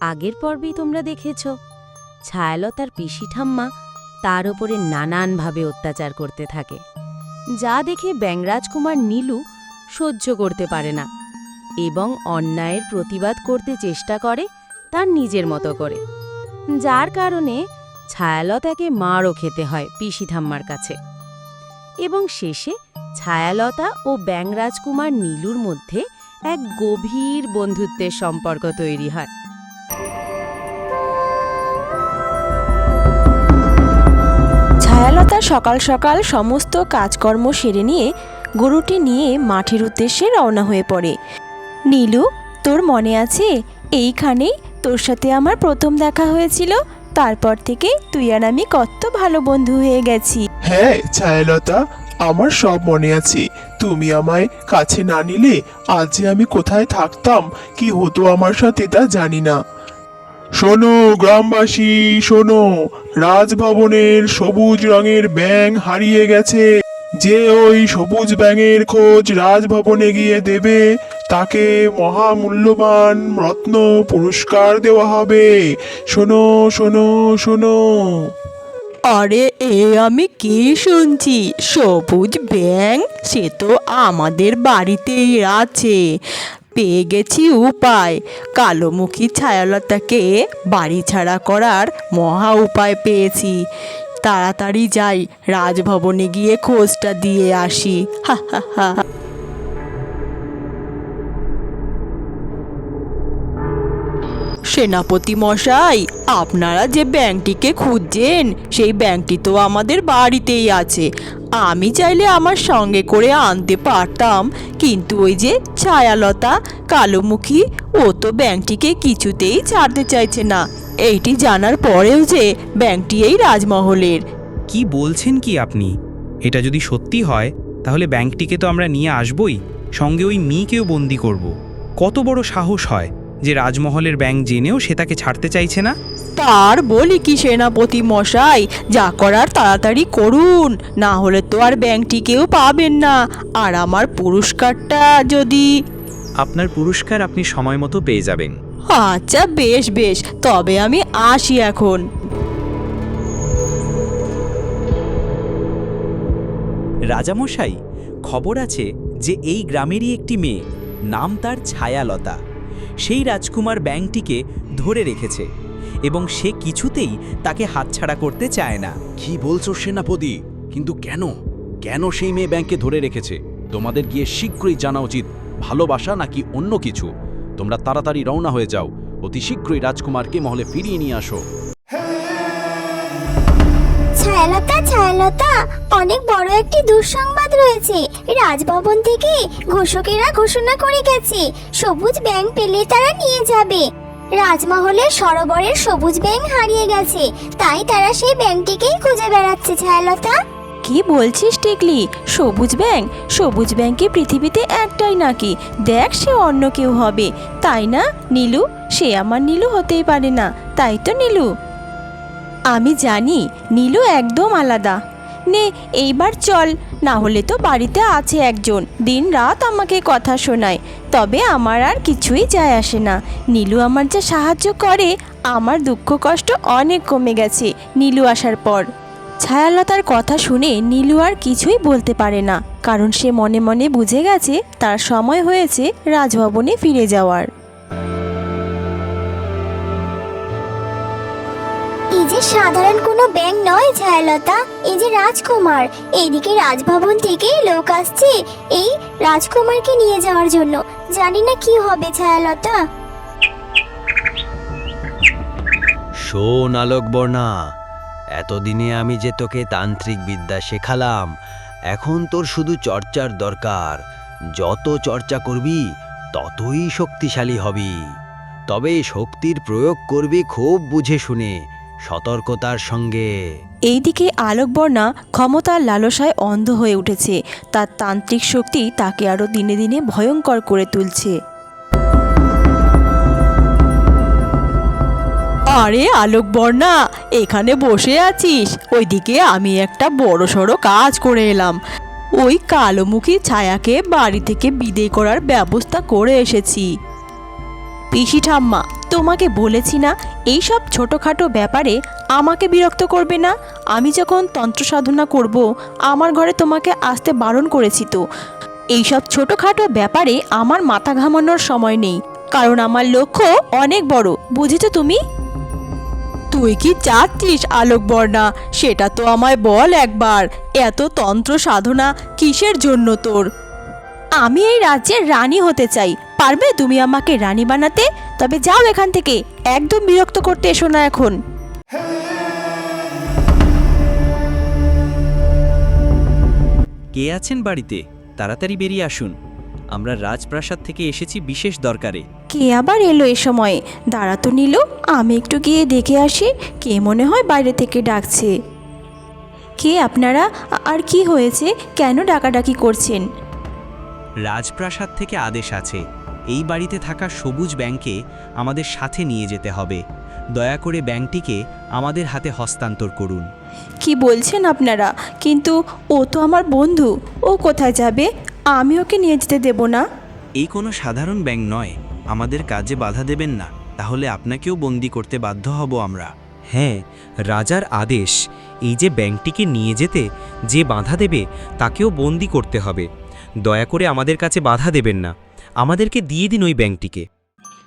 আগের পর্বেই তোমরা দেখেছ। ছায়ালতার পিসি ঠাম্মা তার ওপরে নানানভাবে অত্যাচার করতে থাকে। যা দেখে ব্যাংরাজকুমার নীলু সহ্য করতে পারে না এবং অন্যায়ের প্রতিবাদ করতে চেষ্টা করে তার নিজের মতো করে। যার কারণে ছায়ালতাকে মারও খেতে হয় পিসি ঠাম্মার কাছে। এবং শেষে ছায়ালতা ও ব্যাংরাজকুমার নীলুর মধ্যে এক গভীর বন্ধুত্বের সম্পর্ক তৈরি হয়। ছায়ালতা সকাল সকাল সমস্ত কাজকর্ম সেরে নিয়ে গরুটি নিয়ে মাঠের উদ্দেশ্যে রওনা হয়ে পড়ে। নীলু, তোর মনে আছে? এইখানেই তোর সাথে আমার প্রথম দেখা হয়েছিল। তারপর থেকে তুই আর আমি কত ভালো বন্ধু হয়ে গেছি। হ্যাঁ ছায়ালতা, আমার সব মনে আছে। তুমি আমায় কাছে না নিলে আজ যে আমি কোথায় থাকতাম, কি হতো আমার সাথে তা জানি না। শোনো, গ্রামবাসী, শোনো। রাজভবনের সবুজ রঙের ব্যাং হারিয়ে গেছে। যে ওই সবুজ ব্যাঙের খোঁজ রাজভবনে গিয়ে দেবে, তাকে মহামূল্যবান রত্ন পুরস্কার দেওয়া হবে। শোনো শোনো শোনো। আরে, এ আমি কি শুনছি? সবুজ ব্যাং সে তো আমাদের বাড়িতেই আছে। পেয়ে গেছি উপায়। কালোমুখী ছায়ালতাকে বাড়ি ছাড়া করার মহা উপায় পেয়েছি। তাড়াতাড়ি যাই, রাজভবনে গিয়ে খোঁজটা দিয়ে আসি। হা হা হা। সেনাপতি মশাই, আপনারা যে ব্যাংকটিকে খুঁজছেন, সেই ব্যাংকটি তো আমাদের বাড়িতেই আছে। আমি চাইলে আমার সঙ্গে করে আনতে পারতাম। কিন্তু ওই যে ছায়ালতা, কালোমুখী, ও তো ব্যাংকটিকে কিছুতেই ছাড়তে চাইছে না। এইটি জানার পরেও যে ব্যাংকটি এই রাজমহলের। কি বলছেন কি আপনি? এটা যদি সত্যি হয়, তাহলে ব্যাংকটিকে তো আমরা নিয়ে আসবই। সঙ্গে ওই মেয়েকেও বন্দি করব। কত বড় সাহস হয়। যে রাজমহলের ব্যাংক জেনেও সে তাকে ছাড়তে চাইছে না? তার বলি কি সেনাপতি মশাই যা করার তাড়াতাড়ি করুন না হলে তো আর ব্যাংকটি কেউ পাবেন না। আর আমার পুরস্কারটা যদি আপনার পুরস্কার আপনি সময় মতো পেয়ে যাবেন। আচ্ছা বেশ বেশ তবে আমি আসি এখন। রাজামশাই খবর আছে যে এই গ্রামেরই একটি মেয়ে নাম তার ছায়ালতা। সেই রাজকুমার ব্যাংকটিকে ধরে রেখেছে এবং সে কিছুতেই তাকে হাতছাড়া করতে চায় না। কি বলছো সেনাপতি? কিন্তু কেন? কেন সেই মেয়ে ব্যাংকে ধরে রেখেছে? তোমাদের গিয়ে শীঘ্রই জানা উচিত, ভালোবাসা নাকি অন্য কিছু। তোমরা তাড়াতাড়ি রওনা হয়ে যাও। অতি শীঘ্রই রাজকুমারকে মহলে ফিরিয়ে নিয়ে আসো। ছায়ালতা ছায়ালতা অনেক বড় একটি দুঃসংবাদ রয়েছে। রাজভবন থেকে ঘোষকেরা ঘোষণা করে গেছে, সবুজ ব্যাং পেলে তারা নিয়ে যাবে। রাজমহলের সরোবরের সবুজ ব্যাং হারিয়ে গেছে, তাই তারা সেই ব্যাংকটিকেই খুঁজে বেড়াচ্ছে ছায়ালতা কি বলছিস টিকলি? সবুজ ব্যাং সবুজ ব্যাংকে পৃথিবীতে একটাই নাকি? দেখ সে অন্য কেউ হবে। তাই না, নীলু? সে আমার নীলু হতেই পারে না। তাই তো নীলু। আমি জানি নীলু একদম আলাদা। নে, এইবার চল না হলে তো বাড়িতে আছে একজন দিন রাত আমাকে কথা শোনায়। তবে আমার আর কিছুই যায় আসে না। নীলু আমার যা সাহায্য করে, আমার দুঃখ কষ্ট অনেক কমে গেছে নীলু আসার পর। ছায়ালতার কথা শুনে নীলু আর কিছুই বলতে পারে না, কারণ সে মনে মনে বুঝে গেছে তার সময় হয়েছে রাজভবনে ফিরে যাওয়ার। সাধারণ কোনো ব্যাংক নয়, ছায়ালতা। এই যে রাজকুমার, এইদিকে রাজভবন থেকে লোক আসছে। এই রাজকুমারকে নিয়ে যাওয়ার জন্য। জানি না কি হবে, ছায়ালতা। শোন আলোকবর্ণা, এতদিনে আমি যে তোকে তান্ত্রিক বিদ্যা শেখালাম, এখন তোর শুধু চর্চার দরকার। যত চর্চা করবি, ততই শক্তিশালী হবি। তবে শক্তির প্রয়োগ করবি খুব বুঝে শুনে। সতর্কতার সঙ্গে। এইদিকে আলোকবর্ণা ক্ষমতার লালসায় অন্ধ হয়ে উঠেছে। তার তান্ত্রিক শক্তি তাকে আরও দিনে দিনে ভয়ঙ্কর করে তুলছে। আরে আলোকবর্ণা এখানে বসে আছিস? ওইদিকে আমি একটা বড় সড়ো কাজ করে এলাম। ওই কালোমুখী ছায়াকে বাড়ি থেকে বিদেয় করার ব্যবস্থা করে এসেছি। পিসি ঠাম্মা, তোমাকে বলেছি না, এইসব ছোটোখাটো ব্যাপারে আমাকে বিরক্ত করবে না? আমি যখন তন্ত্র সাধনা করব, আমার ঘরে তোমাকে আসতে বারণ করেছি তো। এইসব ছোটোখাটো ব্যাপারে আমার মাথা ঘামানোর সময় নেই, কারণ আমার লক্ষ্য অনেক বড়, বুঝেছ তুমি? তুই কি চাচ্ছিস আলোক বর্ণা সেটা তো আমায় বল একবার, এত তন্ত্র সাধনা কিসের জন্য তোর? আমি এই রাজ্যের রানী হতে চাই পারবে? তুমি আমাকে রানী বানাতে? তবে যাও এখান থেকে। একদম বিরক্ত করতে এসো না এখন। কে আছেন বাড়িতে? তাড়াতাড়ি বেরিয়ে আসুন। আমরা রাজপ্রাসাদ থেকে এসেছি বিশেষ দরকারে। কে আবার এলো এ সময়? দাঁড়া তো নিল আমি একটু গিয়ে দেখে আসি। কে মনে হয় বাইরে থেকে ডাকছে? কে আপনারা? আর কি হয়েছে? কেন ডাকাডাকি করছেন? রাজপ্রাসাদ থেকে আদেশ আছে। এই বাড়িতে থাকা সবুজ ব্যাংকে আমাদের সাথে নিয়ে যেতে হবে। দয়া করে ব্যাংকটিকে আমাদের হাতে হস্তান্তর করুন। কি বলছেন আপনারা? কিন্তু ও তো আমার বন্ধু। ও কোথায় যাবে? আমি ওকে নিয়ে যেতে দেব না। এই কোনো সাধারণ ব্যাংক নয়। আমাদের কাজে বাধা দেবেন না। তাহলে আপনাকেও বন্দি করতে বাধ্য হব আমরা। হ্যাঁ রাজার আদেশ। এই যে ব্যাংকটিকে নিয়ে যেতে যে বাধা দেবে তাকেও বন্দি করতে হবে। দয়া করে আমাদের কাছে বাধা দেবেন না। আমাদেরকে দিয়ে দিন ওই ব্যাংকটিকে।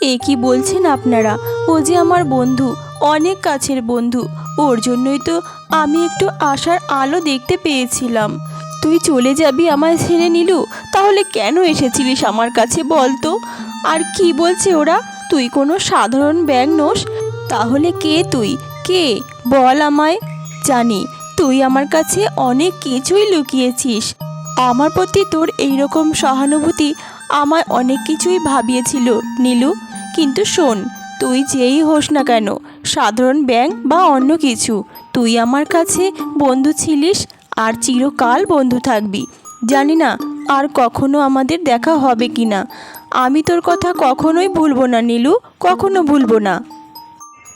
এ কি বলছেন আপনারা? ও যে আমার বন্ধু, অনেক কাছের বন্ধু। ওর জন্যই তো আমি একটু আশার আলো দেখতে পেয়েছিলাম। তুই চলে যাবি আমায় ছেড়ে নিলু? তাহলে কেন এসেছিলিস আমার কাছে বল তো? আর কি বলছে ওরা? তুই কোনো সাধারণ ব্যাং নোস? তাহলে কে তুই? কে? বল আমায়। জানি, তুই আমার কাছে অনেক কিছুই লুকিয়েছিস। আমার প্রতি তোর এইরকম সহানুভূতি আমায় অনেক কিছুই ভাবিয়েছিল, নীলু। কিন্তু শোন, তুই যেই হোস না কেন, সাধারণ ব্যাংক বা অন্য কিছু, তুই আমার কাছে বন্ধু ছিলিস আর চিরকাল বন্ধু থাকবি। জানি না আর কখনো আমাদের দেখা হবে কি না। আমি তোর কথা কখনোই ভুলবো না, নীলু, কখনো ভুলবো না।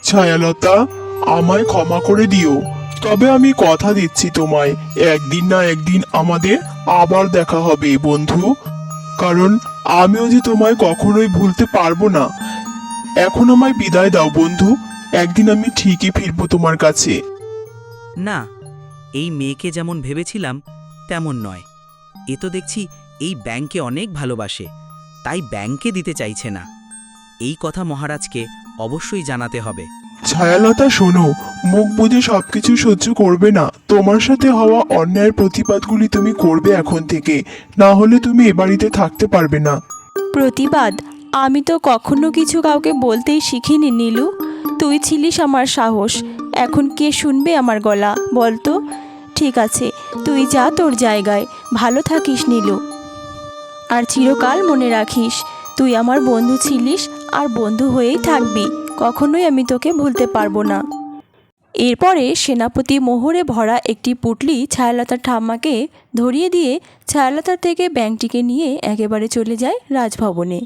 ছায়ালতা, আমায় ক্ষমা করে দিও। তবে আমি কথা দিচ্ছি তোমায়, একদিন না একদিন আমাদের আবার দেখা হবে, বন্ধু। কারণ আমিও যে তোমায় কখনোই ভুলতে পারব না। এখন আমায় বিদায় দাও, বন্ধু। একদিন আমি ঠিকই ফিরবো তোমার কাছে। না, এই মেয়েকে যেমন ভেবেছিলাম, তেমন নয়। এ তো দেখছি এই ব্যাংকে অনেক ভালোবাসে, তাই ব্যাংকে দিতে চাইছে না। এই কথা মহারাজকে অবশ্যই জানাতে হবে। ছায়ালতা, শোনো, মুখ বুঝে সবকিছু সহ্য করবে না। তোমার সাথে হওয়া অন্যায়ের প্রতিবাদগুলি তুমি করবে এখন থেকে। না হলে তুমি এ বাড়িতে থাকতে পারবে না। প্রতিবাদ? আমি তো কখনো কিছু কাউকে বলতেই শিখিনি, নীলু। তুই ছিলিস আমার সাহস। এখন কে শুনবে আমার গলা? বলতো? ঠিক আছে, তুই যা তোর জায়গায়। ভালো থাকিস, নীলু। আর চিরকাল মনে রাখিস, তুই আমার বন্ধু ছিলিস আর বন্ধু হয়েই থাকবি। কখনোই আমি তোকে ভুলতে পারব না। এরপরে সেনাপতি মোহরে ভরা একটি পুটলি ছায়ালতার ঠাম্মাকে ধরিয়ে দিয়ে ছায়ালতার থেকে ব্যাংকটিকে নিয়ে একেবারে চলে যায় রাজভবনে।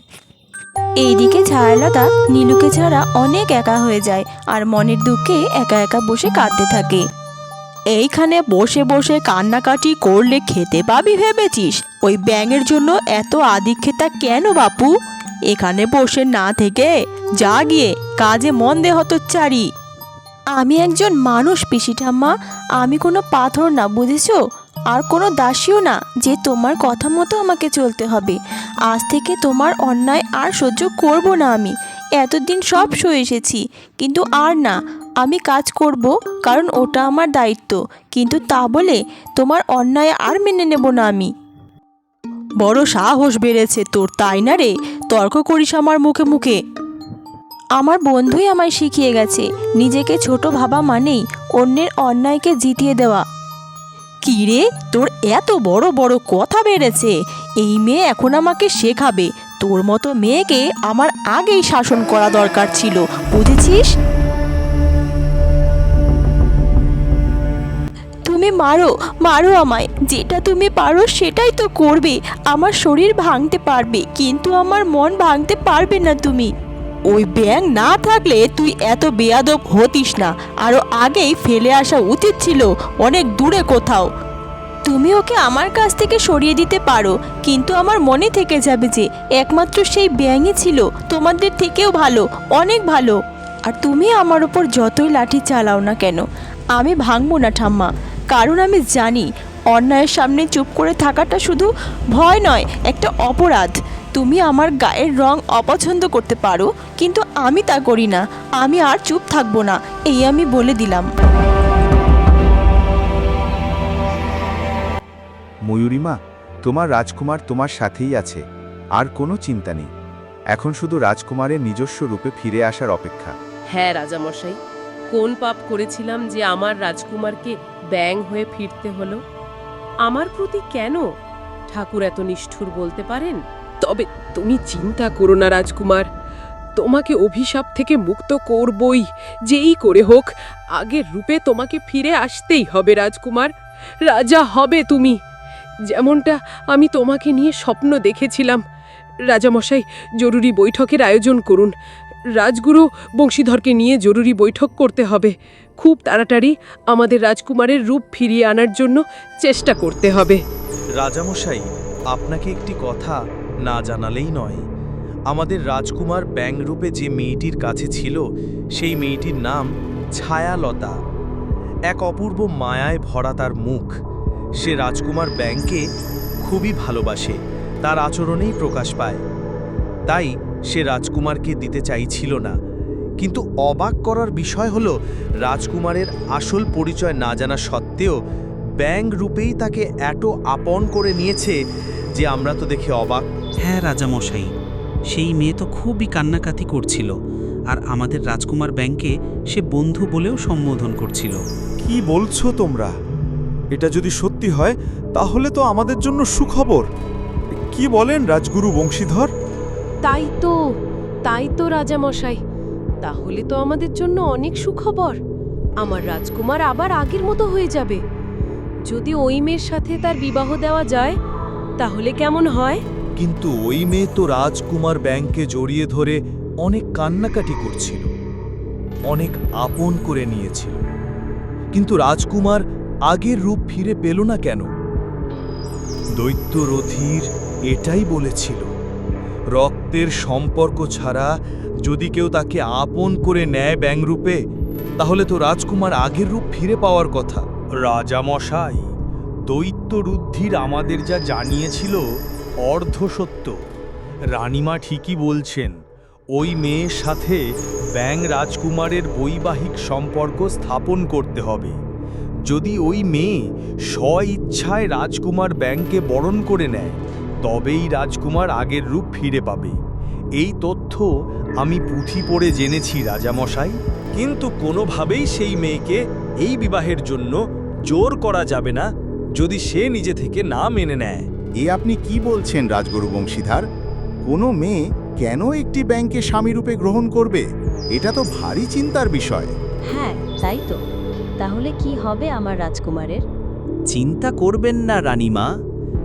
এইদিকে ছায়ালতা নীলুকে ছাড়া অনেক একা হয়ে যায় আর মনের দুঃখে একা একা বসে কাঁদতে থাকে। এইখানে বসে বসে কান্নাকাটি করলে খেতে পাবি ভেবেছিস? ওই ব্যাঙের জন্য এত আদিক্ষেতা কেন বাপু? এখানে বসে না থেকে যা গিয়ে কাজে মন দে হতচ্চারি আমি একজন মানুষ পিসি ঠাম্মা আমি কোনো পাথর না বুঝেছ? আর কোনো দাসীও না যে তোমার কথা মতো আমাকে চলতে হবে। আজ থেকে তোমার অন্যায় আর সহ্য করব না আমি। এতদিন সব সয়ে এসেছি কিন্তু আর না। আমি কাজ করব কারণ ওটা আমার দায়িত্ব। কিন্তু তা বলে তোমার অন্যায় আর মেনে নেব না আমি। বড় সাহস বেড়েছে তোর তাই না রে? তর্ক করিস আমার মুখে মুখে। আমার বন্ধুই আমায় শিখিয়ে গেছে, নিজেকে ছোট ভাবা মানেই অন্যের অন্যায়কে জিতিয়ে দেওয়া। কি রে তোর এত বড় বড় কথা বেড়েছে, এই মেয়ে এখন আমাকে শেখাবে, তোর মতো মেয়েকে আমার আগেই শাসন করা দরকার ছিল, বুঝেছিস? তুমি মারো মারো আমায়, যেটা তুমি পারো সেটাই তো করবে, আমার শরীর ভাঙতে পারবে, কিন্তু আমার মন ভাঙতে পারবে না তুমি। ওই ব্যাং না থাকলে তুই এত বেয়াদব হতিস না। আরও আগেই ফেলে আসা উচিত ছিল অনেক দূরে কোথাও। তুমি ওকে আমার কাছ থেকে সরিয়ে দিতে পারো, কিন্তু আমার মনে থেকে যাবে যে একমাত্র সেই ব্যাঙই ছিল তোমাদের থেকেও ভালো, অনেক ভালো। আর তুমি আমার ওপর যতই লাঠি চালাও না কেন, আমি ভাঙবো না ঠাম্মা। কারণ আমি জানি, অন্যায়ের সামনে চুপ করে থাকাটা শুধু ভয় নয়, একটা অপরাধ। তুমি আমার গায়ের রং অপছন্দ করতে পারো কিন্তু আমি তা করি না। আমি আর চুপ থাকব না এই আমি বলে দিলাম। ময়ূরীমা তোমার রাজকুমার তোমার সাথেই আছে আর কোনো চিন্তা নেই। এখন শুধু রাজকুমারের নিজস্ব রূপে ফিরে আসার অপেক্ষা। হ্যাঁ রাজামশাই কোন পাপ করেছিলাম যে আমার রাজকুমারকে ব্যাং হয়ে ফিরতে হলো? আমার প্রতি কেন ঠাকুর এত নিষ্ঠুর বলতে পারেন? তবে তুমি চিন্তা করো না, রাজকুমার। তোমাকে অভিশাপ থেকে মুক্ত করবই, যেই করে হোক, আগের রূপে তোমাকে ফিরে আসতেই হবে, রাজকুমার। রাজা হবে তুমি। যেমনটা আমি তোমাকে নিয়ে স্বপ্ন দেখেছিলাম। রাজামশাই, জরুরি বৈঠকের আয়োজন করুন। রাজগুরু বংশীধরকে নিয়ে জরুরি বৈঠক করতে হবে। খুব তাড়াতাড়ি আমাদের রাজকুমারের রূপ ফিরিয়ে আনার জন্য চেষ্টা করতে হবে। রাজামশাই, আপনাকে একটি কথা না জানালেই নয়। আমাদের রাজকুমার ব্যাং রূপে যে মেয়েটির কাছে ছিল, সেই মেয়েটির নাম ছায়ালতা। এক অপূর্ব মায়ায় ভরা তার মুখ। সে রাজকুমার ব্যাংকে খুবই ভালোবাসে, তার আচরণেই প্রকাশ পায়। তাই সে রাজকুমারকে দিতে চাইছিল না। কিন্তু অবাক করার বিষয় হল, রাজকুমারের আসল পরিচয় না জানা সত্ত্বেও ব্যাং রূপেই তাকে এত আপন করে নিয়েছে যে আমরা তো দেখে অবাক। হ্যাঁ রাজামশাই। সেই মেয়ে তো খুবই কান্নাকাতি করছিল আর আমাদের রাজকুমার ব্যাংকে সে বন্ধু বলেও সম্বোধন করছিল। কি বলছো তোমরা? এটা যদি সত্যি হয় তাহলে তো আমাদের জন্য সুখবর। কি বলেন রাজগুরু বংশীধর? তাই তো তাই তো রাজামশাই। তাহলে তো আমাদের জন্য অনেক সুখবর। আমার রাজকুমার আবার আগের মতো হয়ে যাবে। যদি ওই মেয়ের সাথে তার বিবাহ দেওয়া যায় তাহলে কেমন হয়? কিন্তু ওই মেয়ে তো রাজকুমার ব্যাংকে জড়িয়ে ধরে অনেক কান্নাকাটি করছিল, অনেক আপন করে নিয়েছিল। কিন্তু রাজকুমার আগের রূপ ফিরে পেল না কেন? দৈত্য রথির এটাই বলেছিল, রক্তের সম্পর্ক ছাড়া যদি কেউ তাকে আপন করে নেয় ব্যাংরূপে তাহলে তো রাজকুমার আগের রূপ ফিরে পাওয়ার কথা। রাজামশাই দৈত্য রুদ্ধির আমাদের যা জানিয়েছিল অর্ধসত্য। রানীমা ঠিকই বলছেন, ওই মেয়ের সাথে ব্যাং রাজকুমারের বৈবাহিক সম্পর্ক স্থাপন করতে হবে। যদি ওই মেয়ে স্ব ইচ্ছায় রাজকুমার ব্যাংকে বরণ করে নেয়, তবেই রাজকুমার আগের রূপ ফিরে পাবে। এই তথ্য আমি পুঁথি পড়ে জেনেছি, রাজামশাই। কিন্তু কোনোভাবেই সেই মেয়েকে এই বিবাহের জন্য জোর করা যাবে না, যদি সে নিজে থেকে না মেনে নেয়। এ আপনি কি বলছেন রাজগুরু বংশীধার? কোনো মেয়ে কেন একটি ব্যাংকে স্বামীরূপে গ্রহণ করবে? এটা তো ভারী চিন্তার বিষয়। হ্যাঁ তাই তো। তাহলে কি হবে আমার রাজকুমারের? চিন্তা করবেন না রানীমা।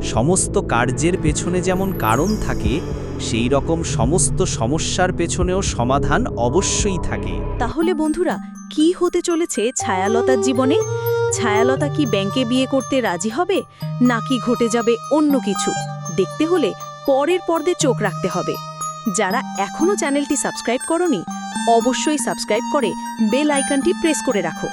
সমস্ত কার্যের পেছনে যেমন কারণ থাকে সেই রকম সমস্ত সমস্যার পেছনেও সমাধান অবশ্যই থাকে। তাহলে বন্ধুরা কি হতে চলেছে ছায়ালতার জীবনে? ছায়ালতা কি ব্যাংকে বিয়ে করতে রাজি হবে, নাকি ঘটে যাবে অন্য কিছু? দেখতে হলে পরের পর্দে চোখ রাখতে হবে। যারা এখনও চ্যানেলটি সাবস্ক্রাইব করনি, অবশ্যই সাবস্ক্রাইব করে বেল আইকনটি প্রেস করে রাখো।